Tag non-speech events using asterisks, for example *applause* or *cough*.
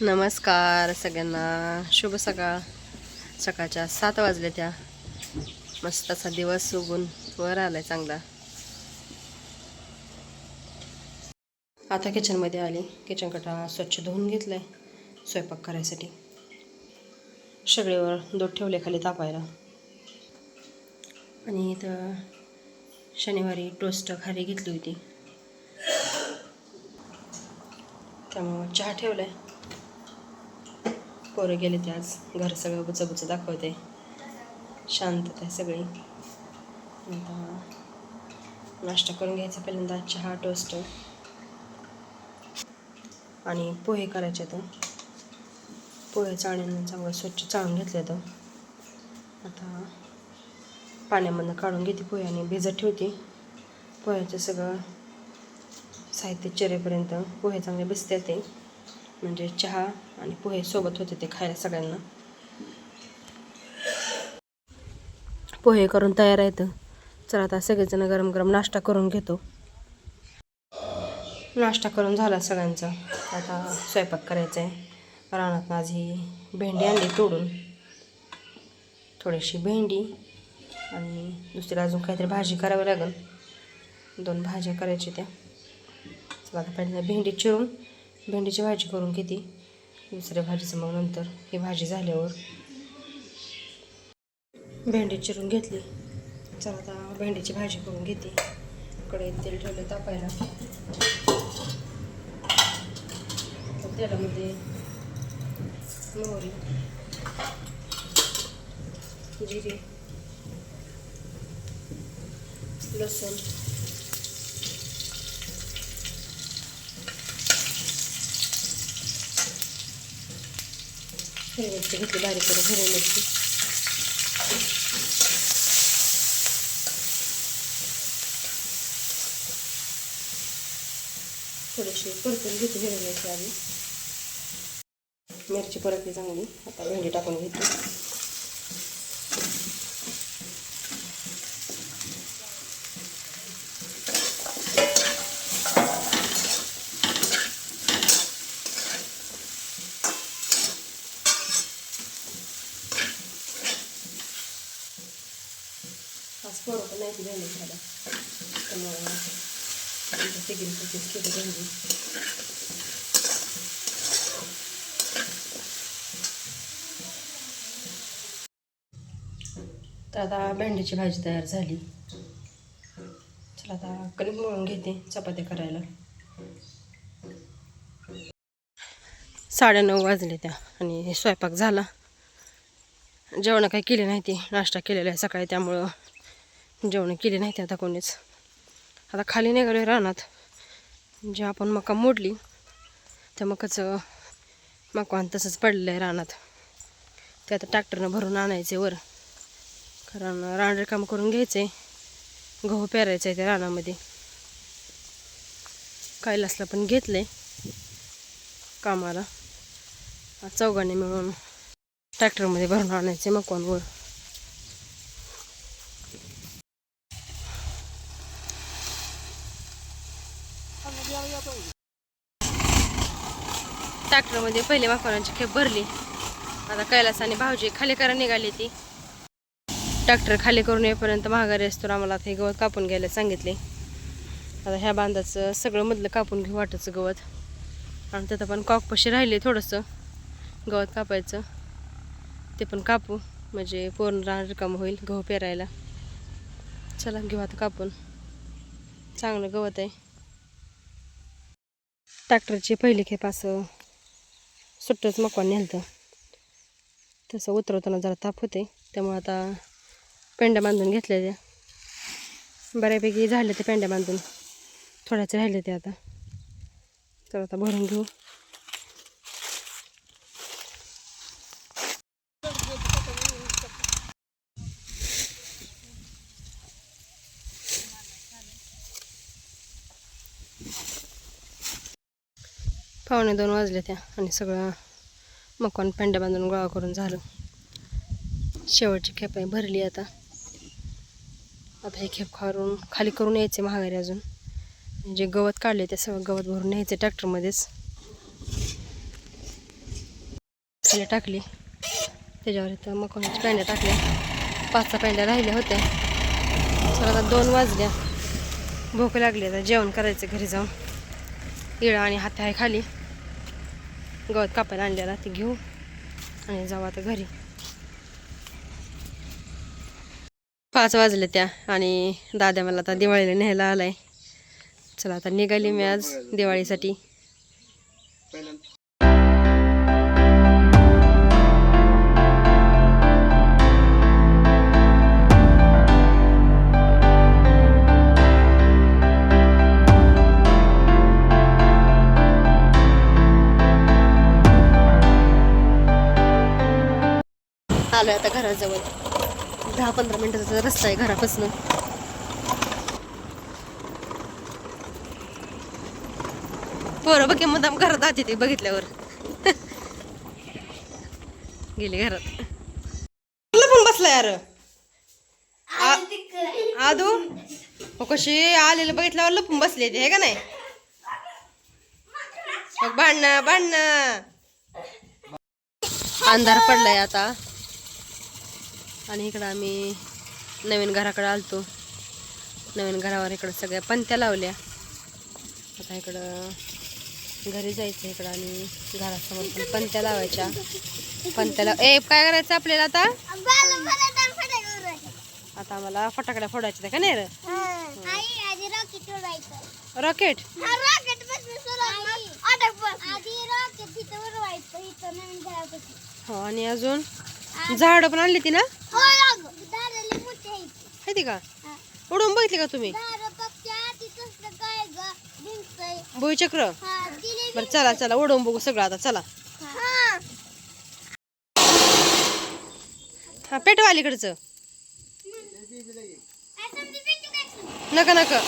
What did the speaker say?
नमस्कार सगळ्यांना. शुभ सकाळ. सकाळच्या सात वाजले त्या. मस्त असा दिवस उगून वर आलाय चांगला. आता किचनमध्ये आली. किचन कटा स्वच्छ धुवून घेतलाय. स्वयंपाक करायसाठी. सगळीवर दूध ठेवले खाली तापायला. आणि इथं शनिवारी टोस्ट खारी घेतली होती. त्यामुळं चहा ठेवलाय. पोरं गेले ते आज. घर सगळं बुचबुच दाखवते शांतता आहे सगळी. आता नाश्ता करून घ्यायचा पहिल्यांदा. चहा टोस्ट. आणि पोहे करायचे तर पोहे चाळण्यानं चांगलं स्वच्छ चाळून घेतले तर आता पाण्यामधनं काढून घेते पोहे आणि भिजत ठेवते. पोह्याचं सगळं साहित्य चिरेपर्यंत पोहे चांगले भिजते ते. म्हणजे चहा आणि पोहे सोबत होते ते खायला सगळ्यांना. पोहे करून तयार आहेत. चला आता सगळेजण गरम गरम नाश्ता करून घेतो. नाश्ता करून झाला सगळ्यांचा. आता स्वयंपाक करायचा आहे. रानात आज ही भेंडी आणली तोडून. थोडीशी भेंडी आणि दुसरी अजून काहीतरी भाजी करावी लागेल. दोन भाज्या करायच्या त्या. चला आता पहिल्यांदा भेंडी चिरून भेंडीची भाजी करून घेते. दुसऱ्या भाजीचं मग नंतर. ही भाजी झाल्यावर भेंडी चिरून घेतली. चला आता भेंडीची भाजी करून घेते. कढईत तेल ठेवलं तापायला. तेलामध्ये मोहरी जिरे लसूण हिरवी मिरची घेतली बारीक करून हिरवी मिरची थोडीशी परतून घेते हिरवी मिरची. आधी मिरची परतली चांगली. आता भेंडी टाकून घेते. आज नाही ती भेंडी खायला त्यामुळे आमच्या तिघींसाठीच केली भेंडी तर आता भेंडीची भाजी तयार झाली. चला आता कणिक मळून घेते चपात्या करायला. साडेनऊ वाजले त्या आणि स्वयंपाक झाला. जेवण काही केले नाही ते. नाश्ता केलेला आहे सकाळी त्यामुळं जेवण केली नाही ते आता कोणीच. आता खाली निघालो रानात. जे आपण मका मोडली त्या मकाचं मकवान तसंच पडलेलं आहे रानात. ते आता ट्रॅक्टरनं भरून आणायचे वर. कारण रान काम करून घ्यायचं आहे गहू पेरायचं आहे त्या रानामध्ये. कैलासला पण घेतलं आहे कामाला. चौघाने चौघांनी मिळून ट्रॅक्टरमध्ये भरून आणायचे मकवांवर ट्रॅक्टरमध्ये पहिले मकवानाची खेप भरली. आता कैलास आणि भाऊजी खाली करा निघाली ती. ट्रॅक्टर खाली करून येईपर्यंत महागारी असतो आम्हाला आता हे गवत कापून घ्यायला सांगितले. आता ह्या बांधाचं सगळं मधलं कापून घेऊ वाटायचं गवत. आणि तिथं पण कॉकपशी राहिले थोडंसं. गवत कापायचं. ते पण कापू. म्हणजे पूर्ण रान रिकामं होईल गहू पेरायला. चला घेऊ आता कापून. चांगलं गवत आहे. ट्रॅक्टरची पहिली खेप असं सुट्टंच मकवान नेलतं. तसं उतरवताना जरा ताप होते त्यामुळे आता पेंड्या बांधून घेतल्या त्या बऱ्यापैकी झाले ते पेंड्या बांधून. थोड्याच राहिले ते आता. तर आता भरून घेऊ. पावणे दोन वाजले त्या आणि सगळं मकवान पेंड्या बांधून गोळा करून झालं. शेवटची खेप आहे भरली आता. आता हे खेप खारून खाली करून यायचे महागारी अजून. जे गवत काढले ते सगळं गवत भरून न्यायचे ट्रॅक्टरमध्येच. खाली टाकली. त्याच्यावर इथं मकोनाच्या पेंड्या टाकल्या. पाच सहा पेंड्या राहिल्या होत्या. सर आता दोन वाजल्या. भूक लागली आता जेवण करायचं घरी जाऊन. इळा आणि हात आहे खाली. गवत कापायला आणलेला ते घेऊ आणि जाऊ आता घरी. पाच वाजले त्या आणि दादा मला आता दिवाळीला न्यायला आलाय. चला आता निघाली मी आज दिवाळीसाठी. आलोय आता घराजवळ. दहा पंधरा मिनिटाचा रस्ता आहे घरापासून. पोरं बघे मुद्दाम घरात आते ते बघितल्यावर. *laughs* गेली घरात. पण बसला यार आदू? मग कशी आलेलं बघितल्यावर लपून बसले ते हे का नाही? मग भांडणं भांडणं. अंधार पडलाय आता. आणि इकडं आम्ही नवीन घराकडे आलतो. नवीन घरावर इकडं सगळ्या पंत्या लावल्या. आता इकडं घरी जायचं इकडं आणि घरासमोर पण पंत्या लावायच्या. पंत्याला ए काय करायचं आपल्याला आता? आता आम्हाला फटाकड्या फोडायच्या का नाही रे? रॉकेट. हो आणि अजून? झाडं पण आणली ती ना? माहिती का? उडून बघितली का तुम्ही? भुईचक्र बरं चला चला उडवून बघू सगळं आता चला. हा. पेटवा अलीकडचं. नका नका.